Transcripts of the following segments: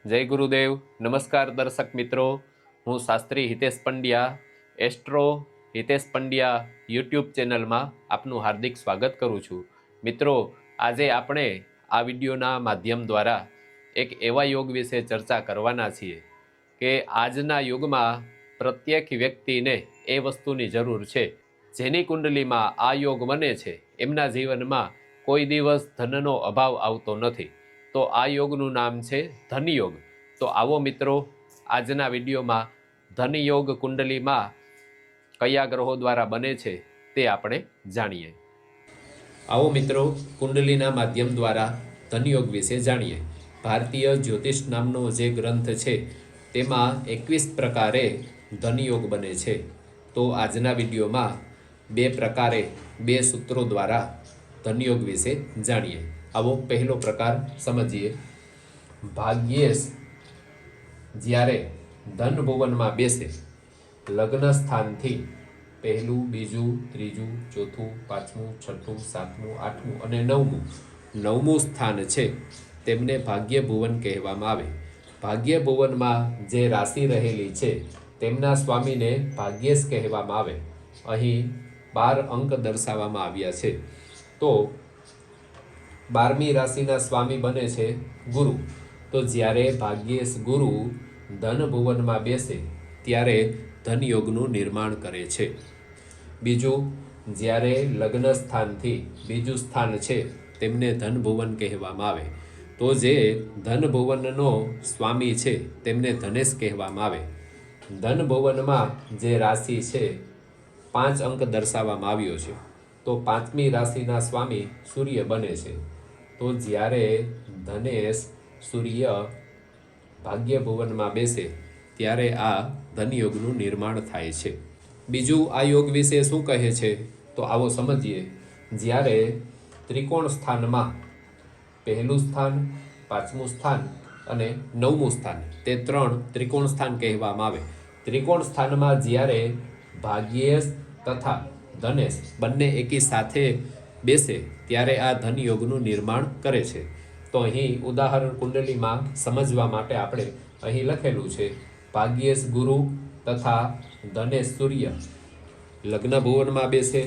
જય ગુરુદેવ. નમસ્કાર દર્શક મિત્રો. હું શાસ્ત્રી હિતેશ પંડ્યા, એસ્ટ્રો હિતેશ પંડ્યા યુટ્યુબ ચેનલમાં આપનું હાર્દિક સ્વાગત કરું છું. મિત્રો, આજે આપણે આ વિડીયોના માધ્યમ દ્વારા એક એવા યોગ વિશે ચર્ચા કરવાના છીએ કે આજના યુગમાં પ્રત્યેક વ્યક્તિને એ વસ્તુની જરૂર છે. જેની કુંડલીમાં આ યોગ બને છે. એમના જીવનમાં કોઈ દિવસ ધનનો અભાવ આવતો નથી. તો આ યોગનું નામ છે ધનયોગ. તો આવો મિત્રો, આજના વિડીયોમાં ધનયોગ કુંડલીમાં કયા ગ્રહો દ્વારા બને છે તે આપણે જાણીએ. આવો મિત્રો, કુંડલીના માધ્યમ દ્વારા ધનયોગ વિશે જાણીએ. ભારતીય જ્યોતિષ નામનો જે ગ્રંથ છે, તેમાં એકવીસ પ્રકારે ધનયોગ બને છે. તો આજના વિડીયોમાં બે પ્રકારે બે સૂત્રો દ્વારા ધનયોગ વિશે જાણીએ. આવો પહેલો પ્રકાર સમજીએ. ભાગ્યેશ જ્યારે ધન ભુવનમાં બેસે, લગ્ન સ્થાનથી પહેલું, બીજું, ત્રીજું, ચોથું, પાંચમું, છઠ્ઠું, સાતમું, આઠમું અને નવમું નવમું સ્થાન છે તેમને ભાગ્ય ભુવન કહેવામાં આવે. ભાગ્ય ભુવનમાં જે રાશિ રહેલી છે તેમના સ્વામીને ભાગ્યેશ કહેવામાં આવે. અહીં બાર અંક દર્શાવવામાં આવ્યા છે. તો બારમી રાશિના સ્વામી બને છે ગુરુ. તો જ્યારે ભાગ્યેશ ગુરુ ધન ભુવનમાં બેસે, ત્યારે ધનયોગનું નિર્માણ કરે છે. બીજું, જ્યારે લગ્ન સ્થાનથી બીજું સ્થાન છે, તેમને ધન ભુવન કહેવામાં આવે. તો જે ધન ભુવનનો સ્વામી છે, તેમને ધનેશ કહેવામાં આવે. ધન ભુવનમાં જે રાશિ છે, પાંચ અંક દર્શાવવામાં આવ્યો છે. તો પાંચમી રાશિના સ્વામી સૂર્ય બને છે. તો જ્યારે ધનેશ સૂર્ય ભાગ્ય ભુવનમાં બેસે, ત્યારે આ ધનયોગનું નિર્માણ થાય છે. બીજું, આ યોગ વિશે શું કહે છે? તો આવો સમજીએ. જ્યારે ત્રિકોણ સ્થાનમાં પહેલું સ્થાન, પાંચમું સ્થાન અને નવમું સ્થાન, તે ત્રણ ત્રિકોણ સ્થાન કહેવામાં આવે. ત્રિકોણ સ્થાનમાં જ્યારે ભાગ્યેશ તથા ધનેશ બંને એકી સાથે બેસે ત્યારે આ ધનયોગનું નિર્માણ કરે છે. તો અહીં ઉદાહરણ કુંડલીમાં સમજવા માટે આપણે અહીં લખેલું છે, ભાગ્યેશ ગુરુ તથા ધનેશ સૂર્ય. લગ્ન ભુવનમાં બેસે.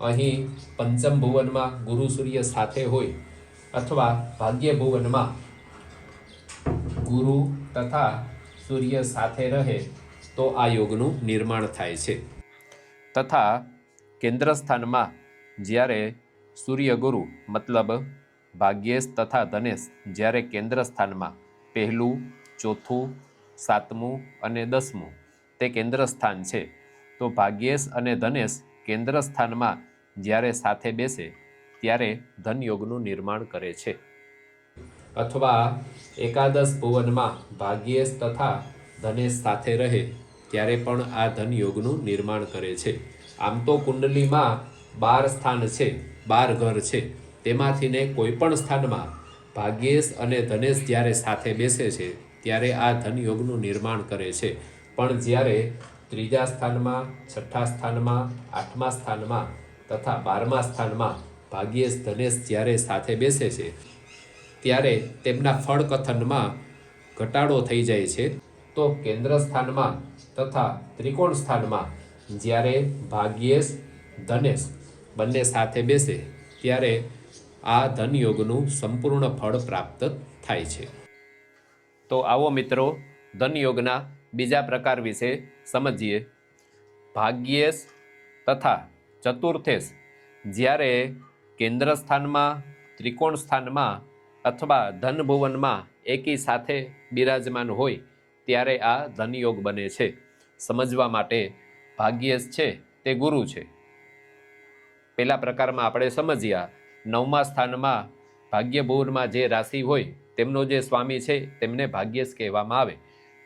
અહીં પંચમ ભુવનમાં ગુરુ સૂર્ય સાથે હોય અથવા ભાગ્ય ભુવનમાં ગુરુ તથા સૂર્ય સાથે રહે તો આ યોગનું નિર્માણ થાય છે. તથા કેન્દ્ર સ્થાનમાં જ્યારે સૂર્ય ગુરુ મતલબ ભાગ્યેશ તથા ધનેશ, જ્યારે કેન્દ્ર સ્થાનમાં પહેલું, ચોથું, સાતમું અને દસમું તે કેન્દ્ર સ્થાન છે, તો ભાગ્યેશ અને ધનેશ કેન્દ્ર સ્થાનમાં જ્યારે સાથે બેસે, ત્યારે ધનયોગનું નિર્માણ કરે છે. અથવા એકાદશ ભુવનમાં ભાગ્યેશ તથા ધનેશ સાથે રહે, ત્યારે પણ આ ધનયોગનું નિર્માણ કરે છે. આમ તો કુંડલીમાં બાર સ્થાન છે, બાર ઘર છે. તેમાંથીને કોઈ પણ સ્થાનમાં ભાગ્યેશ અને ધનેશ જ્યારે સાથે બેસે છે, ત્યારે આ ધનયોગનું નિર્માણ કરે છે. પણ જ્યારે ત્રીજા સ્થાનમાં, છઠ્ઠા સ્થાનમાં, આઠમા સ્થાનમાં તથા બારમા સ્થાનમાં ભાગ્યેશ, ધનેશ જ્યારે સાથે બેસે છે, ત્યારે તેમના ફળકથનમાં ઘટાડો થઈ જાય છે. તો કેન્દ્ર સ્થાનમાં તથા ત્રિકોણ સ્થાનમાં જ્યારે ભાગ્યેશ, ધનેશ બંને સાથે બેસે, ત્યારે આ ધનયોગનું સંપૂર્ણ ફળ પ્રાપ્ત થાય છે. તો આવો મિત્રો, ધનયોગના બીજા પ્રકાર વિશે સમજીએ. ભાગ્યેશ તથા ચતુર્થેશ જ્યારે કેન્દ્ર સ્થાનમાં, ત્રિકોણ સ્થાનમાં અથવા ધન ભુવનમાં એકી સાથે બિરાજમાન હોય, ત્યારે આ ધનયોગ બને છે. સમજવા માટે ભાગ્યેશ છે તે ગુરુ છે. પહેલા પ્રકારમાં આપણે સમજ્યા નવમા સ્થાનમાં ભાગ્યભુવનમાં જે રાશિ હોય તેમનો જે સ્વામી છે તેમને ભાગ્યેશ કહેવામાં આવે.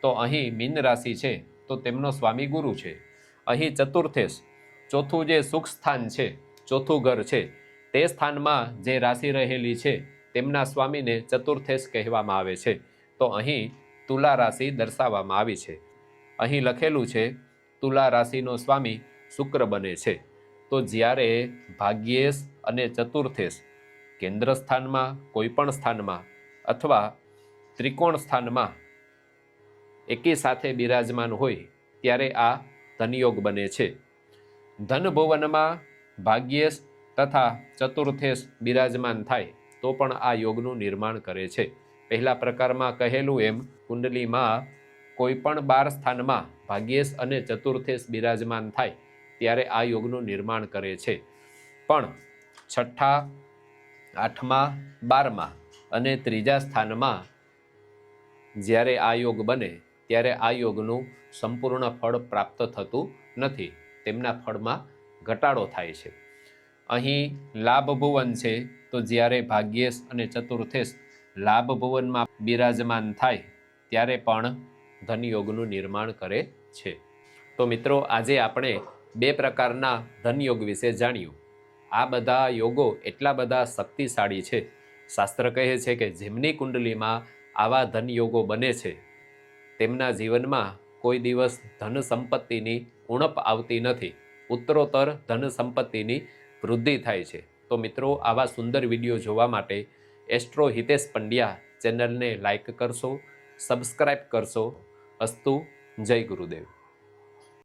તો અહીં મીન રાશિ છે તો તેમનો સ્વામી ગુરુ છે. અહીં ચતુર્થેશ, ચોથું જે સુખ સ્થાન છે, ચોથું ઘર છે, તે સ્થાનમાં જે રાશિ રહેલી છે તેમના સ્વામીને ચતુર્થેશ કહેવામાં આવે છે. તો અહીં તુલા રાશિ દર્શાવવામાં આવી છે. અહીં લખેલું છે તુલા રાશિનો સ્વામી શુક્ર બને છે. તો જ્યારે ભાગ્યેશ અને ચતુર્થેશ કેન્દ્ર સ્થાનમાં કોઈ પણ સ્થાનમાં અથવા ત્રિકોણ સ્થાનમાં એકી સાથે બિરાજમાન હોય, ત્યારે આ ધનયોગ બને છે. ધન ભુવનમાં ભાગ્યેશ તથા ચતુર્થેશ બિરાજમાન થાય, તો પણ આ યોગનું નિર્માણ કરે છે. પહેલા પ્રકારમાં કહેલું એમ, કુંડલીમાં કોઈ પણ બાર સ્થાનમાં ભાગ્યેશ અને ચતુર્થેશ બિરાજમાન થાય, ત્યારે આ યોગનું નિર્માણ કરે છે. પણ છઠ્ઠા, આઠમા, બારમા અને ત્રીજા સ્થાનમાં જ્યારે આ યોગ બને, ત્યારે આ યોગનું સંપૂર્ણ ફળ પ્રાપ્ત થતું નથી. તેમના ફળમાં ઘટાડો થાય છે. અહીં લાભ ભુવન છે, તો જ્યારે ભાગ્યેશ અને ચતુર્થેશ લાભ ભુવનમાં બિરાજમાન થાય, ત્યારે પણ ધનયોગનું નિર્માણ કરે છે. તો મિત્રો, આજે આપણે બે પ્રકારના ધનયોગ વિશે જાણ્યું. આ બધા યોગો એટલા બધા શક્તિશાળી છે. શાસ્ત્ર કહે છે કે જેમની કુંડલીમાં આવા ધનયોગો બને છે, તેમના જીવનમાં કોઈ દિવસ ધન સંપત્તિની ઉણપ આવતી નથી. ઉત્તરોત્તર ધન સંપત્તિની વૃદ્ધિ થાય છે. તો મિત્રો, આવા સુંદર વીડિયો જોવા માટે એસ્ટ્રો હિતેશ પંડ્યા ચેનલને લાઈક કરશો સબસ્ક્રાઈબ કરશો અસ્તુ જય ગુરુદેવ.